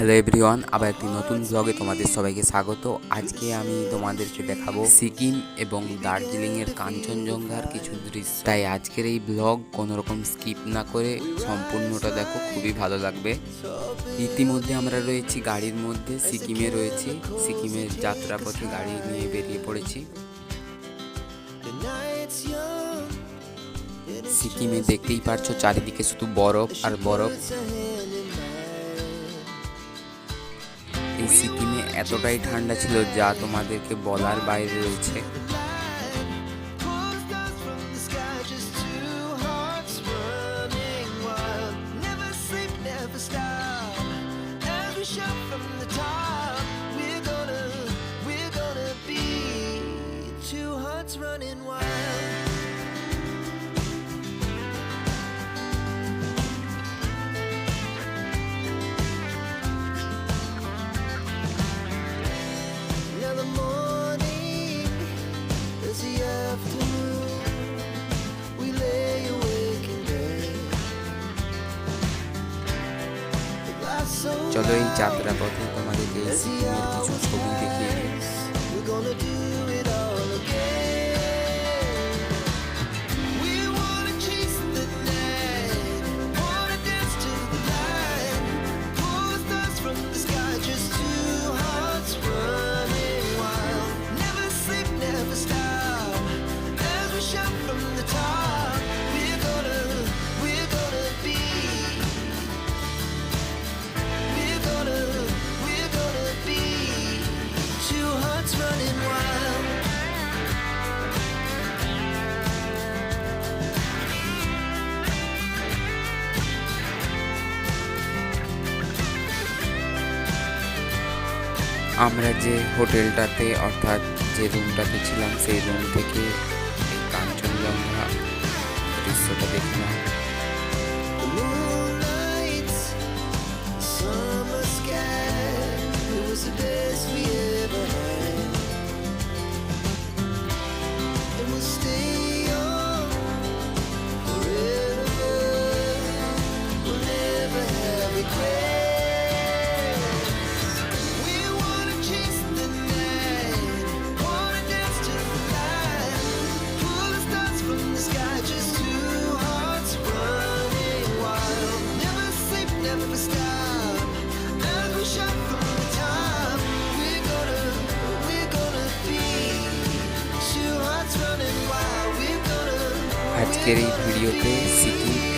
Hello everyone আবার একটি নতুন ব্লগে তোমাদের সবাইকে স্বাগত। আজকে আমি তোমাদেরকে দেখাবো সিকিম এবং দার্জিলিং এর কাঞ্চনজঙ্ঘার কিছু দৃশ্য। তাই আজকের এই ব্লগ কোনো রকম স্কিপ না করে সম্পূর্ণটা দেখো, খুবই ভালো লাগবে। ইতিমধ্যে আমরা রয়েছি গাড়ির মধ্যে, সিকিমে রয়েছি। সিকিমের যাত্রাপথে গাড়ি নিয়ে বেরিয়ে পড়েছি। সিকিমে দেখতেই পারছ চারিদিকে শুধু বরফ আর বরফ। সিকিমে এতটাই ঠান্ডা ছিল যা তোমাদেরকে বলার বাইরে রয়েছে। Shot from চলো এই যাত্রাপথে তোমাদেরকে এই সিকিমের কিছু ছবি দেখিয়ে দিই। আমরা যে হোটেলটাতে, অর্থাৎ যে রুমটাতে ছিলাম, সেই রুম থেকে কাঞ্চনজঙ্ঘা দৃশ্যটা দেখলাম was the best we ever আজকের এই ভিডিওতে সিকিম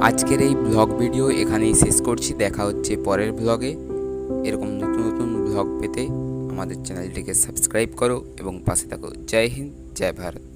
আজকের এই ব্লগ ভিডিও এখানেই শেষ করছি। দেখা হচ্ছে পরের ব্লগে এরকম নতুন নতুন ব্লগ পেতে আমাদের চ্যানেলটিকে সাবস্ক্রাইব করো এবং পাশে থাকো। জয় হিন্দ, জয় ভারত।